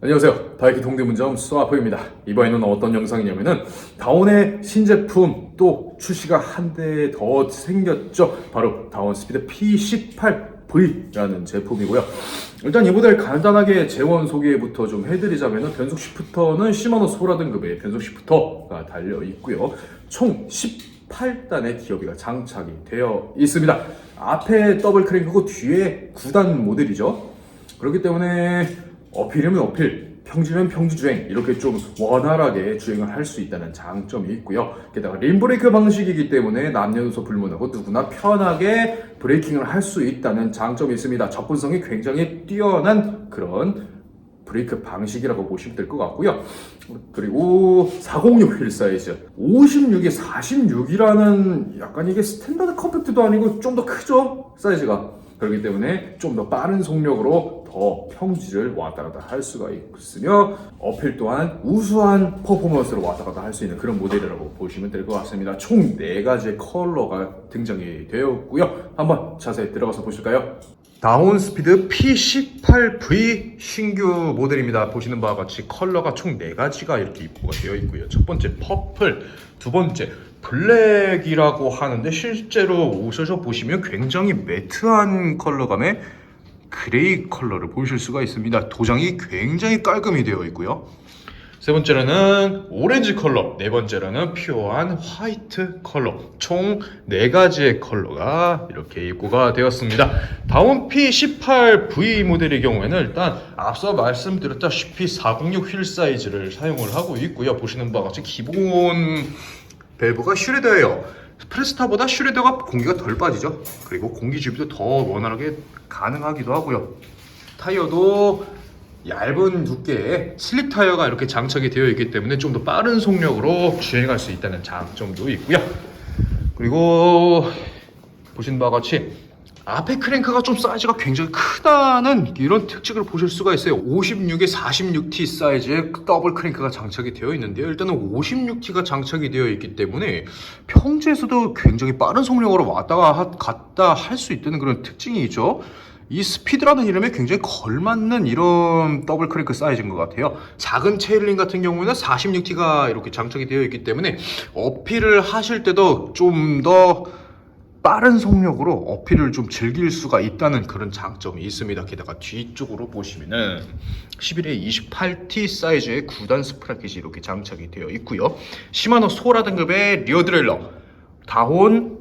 안녕하세요. 다이키 동대문점 수아프입니다. 이번에는 어떤 영상이냐면은 다운의 신제품 또 출시가 한 대 더 생겼죠. 바로 다운 스피드 P18V라는 제품이고요. 일단 이 모델 간단하게 재원 소개부터 좀 해드리자면은 변속 시프터는 시마노 소라 등급의 변속 시프터가 달려 있고요. 총 18단의 기어비가 장착이 되어 있습니다. 앞에 더블 크랭크고 뒤에 9단 모델이죠. 그렇기 때문에 어필이면 어필, 평지면 평지 주행 이렇게 좀 원활하게 주행을 할 수 있다는 장점이 있고요. 게다가 림브레이크 방식이기 때문에 남녀노소 불문하고 누구나 편하게 브레이킹을 할 수 있다는 장점이 있습니다. 접근성이 굉장히 뛰어난 그런 브레이크 방식이라고 보시면 될 것 같고요. 그리고 406 휠 사이즈 56에 46이라는 약간 이게 스탠다드 컴팩트도 아니고 좀 더 크죠 사이즈가 그렇기 때문에 좀 더 빠른 속력으로 더 평지를 왔다 갔다 할 수가 있으며 어필 또한 우수한 퍼포먼스로 왔다 갔다 할 수 있는 그런 모델이라고 보시면 될 것 같습니다. 총 4가지의 컬러가 등장이 되었고요. 한번 자세히 들어가서 보실까요? 다운 스피드 P18V 신규 모델입니다. 보시는 바와 같이 컬러가 총 4가지가 이렇게 입고가 되어 있고요. 첫 번째 퍼플, 두 번째 블랙이라고 하는데 실제로 옷에서 보시면 굉장히 매트한 컬러감의 그레이 컬러를 보실 수가 있습니다. 도장이 굉장히 깔끔히 되어 있고요. 세 번째로는 오렌지 컬러, 네 번째로는 퓨어한 화이트 컬러, 총 네 가지의 컬러가 이렇게 입고가 되었습니다. 다운 P18V 모델의 경우에는 일단 앞서 말씀드렸다시피 406 휠 사이즈를 사용을 하고 있고요. 보시는 바와 같이 기본 밸브가 슈레더예요. 프레스타보다 슈레더가 공기가 덜 빠지죠. 그리고 공기 주입도 더 원활하게 가능하기도 하고요. 타이어도 얇은 두께의 슬릭 타이어가 이렇게 장착이 되어 있기 때문에 좀 더 빠른 속력으로 주행할 수 있다는 장점도 있고요. 그리고 보신 바와 같이 앞에 크랭크가 좀 사이즈가 굉장히 크다는 이런 특징을 보실 수가 있어요. 56에 46T 사이즈의 더블 크랭크가 장착이 되어 있는데요. 일단은 56T가 장착이 되어 있기 때문에 평지에서도 굉장히 빠른 속력으로 왔다 갔다 할 수 있다는 그런 특징이 있죠. 이 스피드라는 이름에 굉장히 걸맞는 이런 더블 크랭크 사이즈인 것 같아요. 작은 체일링 같은 경우에는 46T가 이렇게 장착이 되어 있기 때문에 어필을 하실 때도 좀더 빠른 속력으로 어필을 좀 즐길 수가 있다는 그런 장점이 있습니다. 게다가 뒤쪽으로 보시면은 11에 28T 사이즈의 9단 스프라켓이 이렇게 장착이 되어 있고요. 시마노 소라 등급의 리어 드레일러, 다혼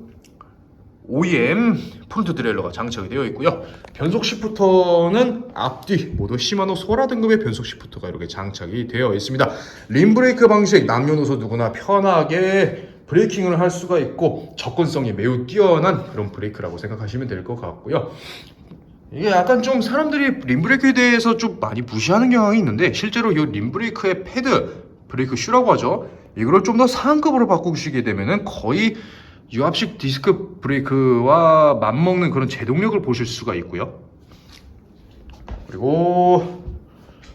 OEM 프론트 드레일러가 장착이 되어 있고요. 변속 시프터는 앞뒤 모두 시마노 소라 등급의 변속 시프터가 이렇게 장착이 되어 있습니다. 림 브레이크 방식 남녀노소 누구나 편하게 브레이킹을 할 수가 있고 접근성이 매우 뛰어난 그런 브레이크라고 생각하시면 될 것 같고요. 이게 약간 좀 사람들이 림브레이크에 대해서 좀 많이 무시하는 경향이 있는데 실제로 이 림브레이크의 패드 브레이크 슈라고 하죠. 이거를 좀더 상급으로 바꾸시게 되면은 거의 유압식 디스크 브레이크와 맞먹는 그런 제동력을 보실 수가 있고요. 그리고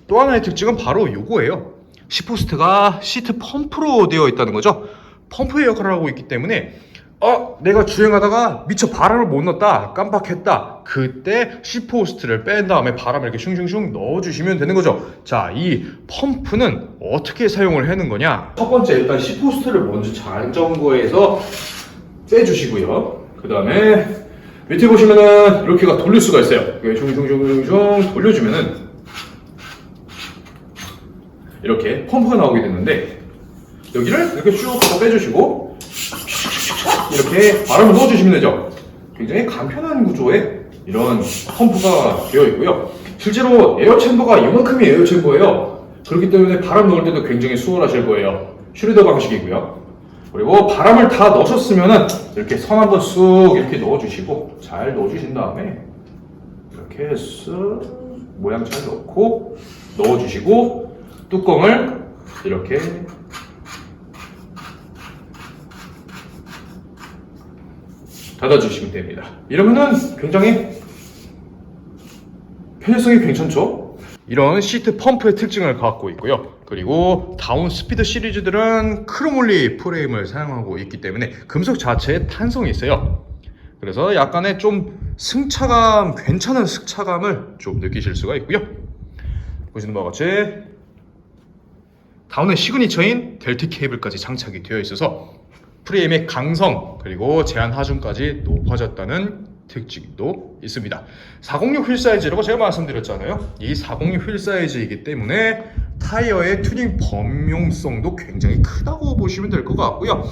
또 하나의 특징은 바로 요거예요. 시포스트가 시트 펌프로 되어 있다는 거죠. 펌프의 역할을 하고 있기 때문에 어 내가 주행하다가 미처 바람을 못 넣었다 깜빡했다 그때 시포스트를 뺀 다음에 바람을 이렇게 슝슝슝 넣어주시면 되는 거죠 자 이 펌프는 어떻게 사용을 하는 거냐 첫 번째 일단 시포스트를 먼저 잘 점거해서 빼주시고요 그 다음에 밑에 보시면은 이렇게가 돌릴 수가 있어요 슝슝슝슝 돌려주면은 이렇게 펌프가 나오게 되는데 여기를 이렇게 쭉다 빼주시고 이렇게 바람을 넣어주시면 되죠. 굉장히 간편한 구조의 이런 펌프가 되어 있고요. 실제로 에어 챔버가 이만큼이 에어 챔버예요. 그렇기 때문에 바람 넣을 때도 굉장히 수월하실 거예요. 슈리더 방식이고요. 그리고 바람을 다 넣으셨으면은 이렇게 선 한번 쑥 이렇게 넣어주시고 잘 넣어주신 다음에 이렇게 쓱 모양 잘 넣고 넣어주시고 뚜껑을 이렇게 닫아주시면 됩니다. 이러면은 굉장히 편의성이 괜찮죠? 이런 시트 펌프의 특징을 갖고 있고요. 그리고 다운 스피드 시리즈들은 크로몰리 프레임을 사용하고 있기 때문에 금속 자체에 탄성이 있어요. 그래서 약간의 좀 승차감, 괜찮은 승차감을 좀 느끼실 수가 있고요. 보시는 바와 같이 다운의 시그니처인 델트 케이블까지 장착이 되어 있어서 프레임의 강성 그리고 제한 하중까지 높아졌다는 특징도 있습니다. 406 휠 사이즈라고 제가 말씀드렸잖아요. 이406 휠 사이즈이기 때문에 타이어의 튜닝 범용성도 굉장히 크다고 보시면 될 것 같고요.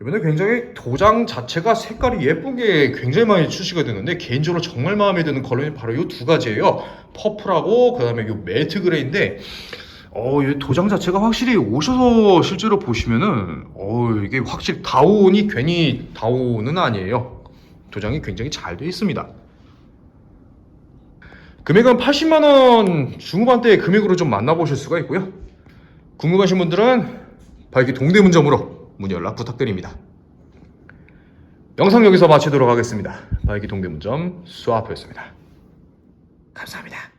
이번에 굉장히 도장 자체가 색깔이 예쁘게 굉장히 많이 출시가 되는데 개인적으로 정말 마음에 드는 컬러는 바로 이 두 가지예요. 퍼플하고 그다음에 이 매트 그레이인데 어, 이 도장 자체가 확실히 오셔서 실제로 보시면은 어, 이게 확실히 다운이 괜히 다운은 아니에요. 도장이 굉장히 잘 되어 있습니다. 금액은 80만 원 중후반대의 금액으로 좀 만나보실 수가 있고요. 궁금하신 분들은 바이키 동대문점으로 문의 연락 부탁드립니다. 영상 여기서 마치도록 하겠습니다. 바이키 동대문점 수아프였습니다. 감사합니다.